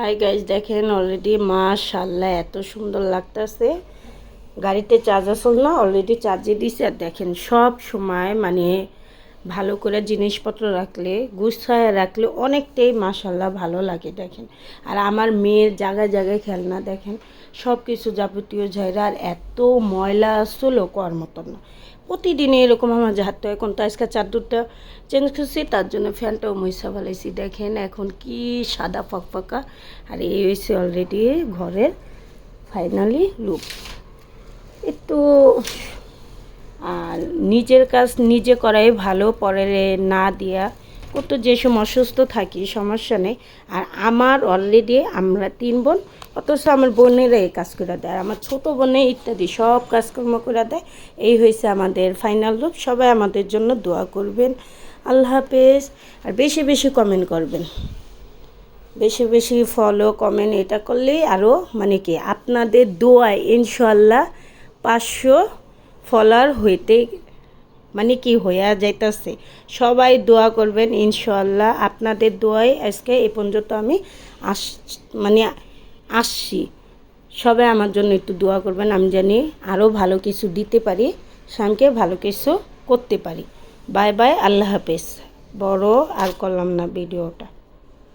Hi guys দেখেন already মাশাল্লাহ এত সুন্দর লাগতেছে। গাড়িতে চার্জ আসল না অলরেডি চার্জে দিছে। আর দেখেন সব সময় মানে ভালো করে জিনিসপত্র রাখলে, গুছায় রাখলে অনেকটাই মাশাল্লাহ ভালো লাগে দেখেন। আর আমার মেয়ের জায়গায় জায়গায় খেলনা দেখেন সব কিছু যাবতীয় ঝাইরা আর এত ময়লা আসলো কর মতন না প্রতিদিন এরকম আমার হাতে এখন তো আজকে চাদরটা চেঞ্জ করছি, তার জন্য ফ্যানটাও মহিষা ফেলাইছি। দেখেন এখন কি সাদা ফকফকা, আর এই হয়েছে অলরেডি ঘরের ফাইনালি লুক একটু, আর নিজের কাজ নিজে করাই ভালো, পরের না দিয়া কত যে সময় অসুস্থ থাকি, সমস্যা নেই। আর আমার অলরেডি আমরা তিন বোন, অথচ আমার বোনেরা এই কাজ করে দেয়। আর আমার ছোটো বোনে ইত্যাদি সব কাজকর্ম করে দেয়। এই হয়েছে আমাদের ফাইনাল লুক সবাই আমাদের জন্য দোয়া করবেন। আল্লাহ হাফেজ। আর বেশি বেশি কমেন্ট করবেন। বেশি বেশি ফলো কমেন্ট এটা করলেই আরও মানে কি, আপনাদের দোয়ায় ইনশাল্লাহ পাঁচশো ফলোয়ার হইতে মানে কি হইয়া যাইতেছে? সবাই দোয়া করবেন ইনশাল্লাহ আপনাদের দোয়াই আজকে এ পর্যন্ত আমি আস মানে আসছি। সবাই আমার জন্য একটু দোয়া করবেন, আমি জানি আরও ভালো কিছু দিতে পারি, স্বামীকে ভালো কিছু করতে পারি। বাই বাই, আল্লাহ হাফেজ। বড় আর করলাম না, ভিডিওটা।